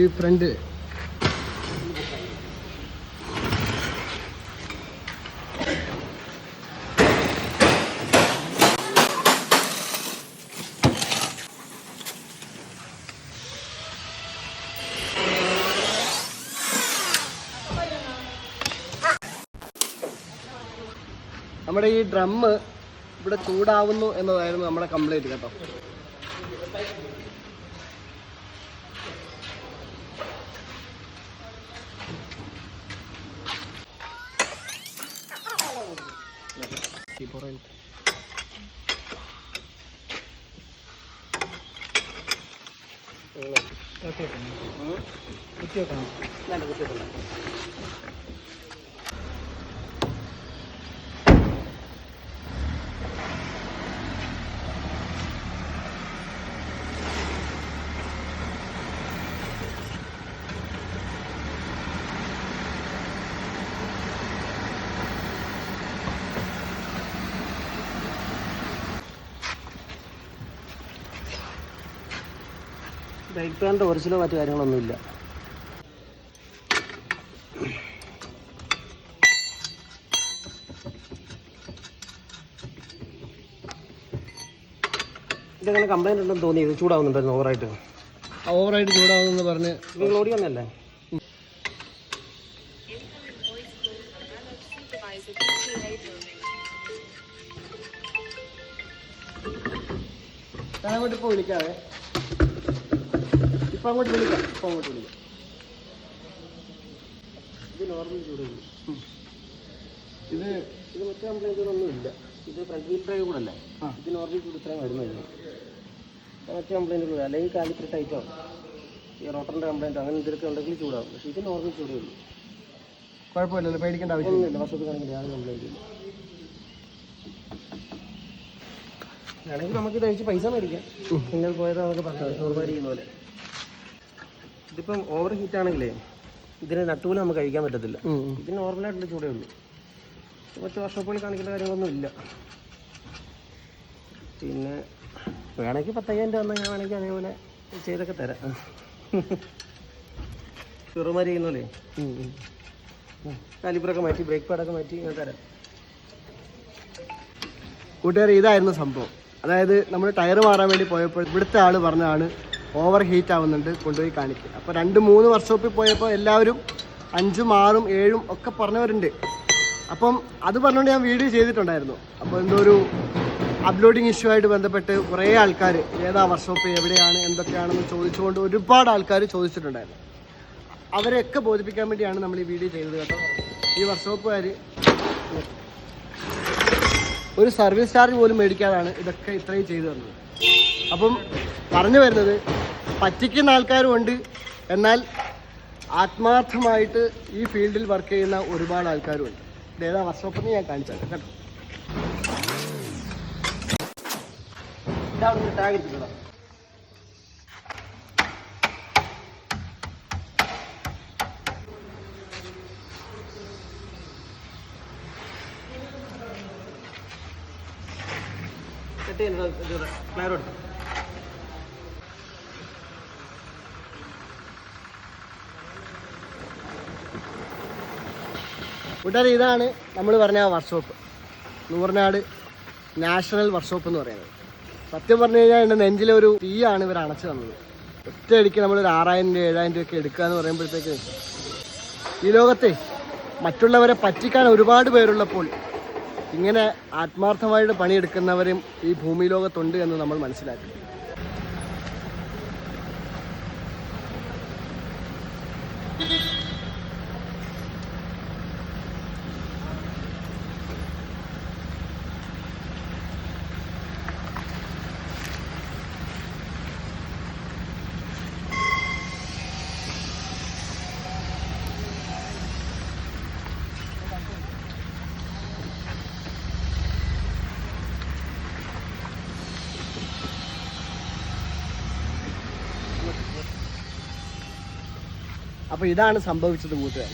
ഈ ഫ്രണ്ട് നമ്മുടെ ഈ ഡ്രം ഇവിടെ ചൂടാവുന്നു എന്നതായിരുന്നു നമ്മുടെ കംപ്ലൈന്റ് കേട്ടോ. ഈ പുറകിൽ. ഇതാണ്ട് കുത്തിയിട്ടുണ്ട്. ബ്രേക്ക് പാനിന്റെ ഒറിജിനോ മറ്റു കാര്യങ്ങളൊന്നുമില്ല. ഇതങ്ങനെ കംപ്ലൈന്റ് ഉണ്ടെന്ന് തോന്നി ഇത് ചൂടാവുന്നുണ്ടായിരുന്നു ഓവറായിട്ട്. ഓവറായിട്ട് ചൂടാവുന്നെന്ന് പറഞ്ഞ് നിങ്ങൾ ഓടി വന്നല്ലേ ഞാൻ അങ്ങോട്ട് ഇപ്പോൾ വിളിക്കാവേ. ഇപ്പം അങ്ങോട്ട് വിളിക്കാം ഇപ്പം അങ്ങോട്ട് വിളിക്കാം ഇത് നോർമൽ ചൂടാണ് ഇത് ഇത് മറ്റു കംപ്ലൈന്റുകളൊന്നും ഇല്ല ഇത് ഫ്രണ്ട് വീൽ കൂടെ അല്ലേ ഇത് നോർമൽ ചൂട് ഇത്രയും വരുമായിരുന്നു മറ്റേ കംപ്ലൈന്റുകൾ അല്ലെങ്കിൽ കാലിത്ര ടൈറ്റ് ആവും ഈ റോട്ടറിന്റെ കംപ്ലൈന്റ് അങ്ങനെ എന്തൊക്കെ ഉണ്ടെങ്കിൽ ചൂടാവും പക്ഷേ ഇത് നോർമൽ ചൂടേ ഉള്ളൂ കുഴപ്പമില്ലല്ലോ പേടിക്കേണ്ട ആവശ്യമില്ല ഒന്നുമില്ല വർഷത്തിൽ കണക്കിൽ യാതൊരു കംപ്ലൈന്റ് ഇല്ല വേണമെങ്കിൽ നമുക്ക് ഇത് അഴിച്ച് പൈസ മേടിക്കാം നിങ്ങൾ നമുക്ക് പറഞ്ഞത് ചെയ്യുന്ന പോലെ ഇതിപ്പം ഓവർ ഹീറ്റ് ആണെങ്കിലേ ഇതിന് നട്ടുപോലെ നമുക്ക് കഴിക്കാൻ പറ്റത്തില്ല. ഇതിന് നോർമലായിട്ടുള്ള ചൂടേ ഉള്ളൂ. മറ്റു വർഷോപ്പുകളിൽ കാണിക്കേണ്ട കാര്യങ്ങളൊന്നും ഇല്ല പിന്നെ വേണമെങ്കിൽ പത്തയ്യായിരം രൂപ തന്നാൽ ഞാൻ വേണമെങ്കിൽ അതേപോലെ ചെയ്തൊക്കെ തരാം. ചെറുമാരി ചെയ്യുന്നല്ലേ. കാലിപ്പറൊക്കെ മാറ്റി ബ്രേക്ക് പാഡൊക്കെ മാറ്റി ഞാൻ തരാം. കൂട്ടുകാരെ ഇതായിരുന്നു സംഭവം. അതായത് നമ്മൾ ടയർ മാറാൻ വേണ്ടി പോയപ്പോൾ ഇവിടുത്തെ ആൾ പറഞ്ഞതാണ് ഓവർ ഹീറ്റ് ആവുന്നുണ്ട് കൊണ്ടുപോയി കാണിക്കുക അപ്പോൾ രണ്ട് മൂന്ന് വർക്ക്ഷോപ്പിൽ പോയപ്പോൾ എല്ലാവരും അഞ്ചും ആറും ഏഴും ഒക്കെ പറഞ്ഞവരുണ്ട്. അപ്പം അത് പറഞ്ഞുകൊണ്ട് ഞാൻ വീഡിയോ ചെയ്തിട്ടുണ്ടായിരുന്നു. അപ്പോൾ എന്തോ ഒരു അപ്ലോഡിങ് ഇഷ്യൂ ആയിട്ട് ബന്ധപ്പെട്ട് കുറേ ആൾക്കാർ ഏതാ വർക്ക്ഷോപ്പ് എവിടെയാണ് എന്തൊക്കെയാണെന്ന് ചോദിച്ചുകൊണ്ട് ഒരുപാട് ആൾക്കാർ ചോദിച്ചിട്ടുണ്ടായിരുന്നു. അവരെയൊക്കെ ബോധിപ്പിക്കാൻ വേണ്ടിയാണ് നമ്മൾ ഈ വീഡിയോ ചെയ്തത് കേട്ടോ. ഈ വർക്ക്ഷോപ്പുകാർ ഒരു സർവീസ് ചാർജ് പോലും മേടിക്കാതാണ് ഇതൊക്കെ ഇത്രയും ചെയ്തു തന്നത്. അപ്പം പറഞ്ഞു വരുന്നത് പറ്റിക്കുന്ന ആൾക്കാരും ഉണ്ട് എന്നാൽ ആത്മാർത്ഥമായിട്ട് ഈ ഫീൽഡിൽ വർക്ക് ചെയ്യുന്ന ഒരുപാട് ആൾക്കാരും ഉണ്ട് ഇതേതാ വർഷോപ്പിന് ഞാൻ കാണിച്ചാൽ കേട്ടോ. ഇതാണ് ടാഗ് എടുത്തിട്ടുള്ളത് ചെയ്യുന്നത് ഫ്ലയർ കൂട്ടുകാരെ ഇതാണ് നമ്മൾ പറഞ്ഞ വർക്ക്ഷോപ്പ് നൂറിനാട് നാഷണൽ വർക്ക്ഷോപ്പ് എന്ന് പറയുന്നത്. സത്യം പറഞ്ഞു കഴിഞ്ഞാൽ എന്റെ നെഞ്ചിലൊരു തീയാണ് ഇവർ അണച്ചു തന്നത്. ഒറ്റയടിക്ക് നമ്മൾ ഒരു ആറായിരം രൂപ ഏഴായിരം രൂപയൊക്കെ എടുക്കുക എന്ന് പറയുമ്പോഴത്തേക്ക് ഈ ലോകത്തെ മറ്റുള്ളവരെ പറ്റിക്കാൻ ഒരുപാട് പേരുള്ളപ്പോൾ ഇങ്ങനെ ആത്മാർത്ഥമായിട്ട് പണിയെടുക്കുന്നവരും ഈ ഭൂമി ലോകത്തുണ്ട് എന്ന് നമ്മൾ മനസ്സിലാക്കി. അപ്പോൾ ഇതാണ് സംഭവിച്ചത് കൂട്ടുകാർ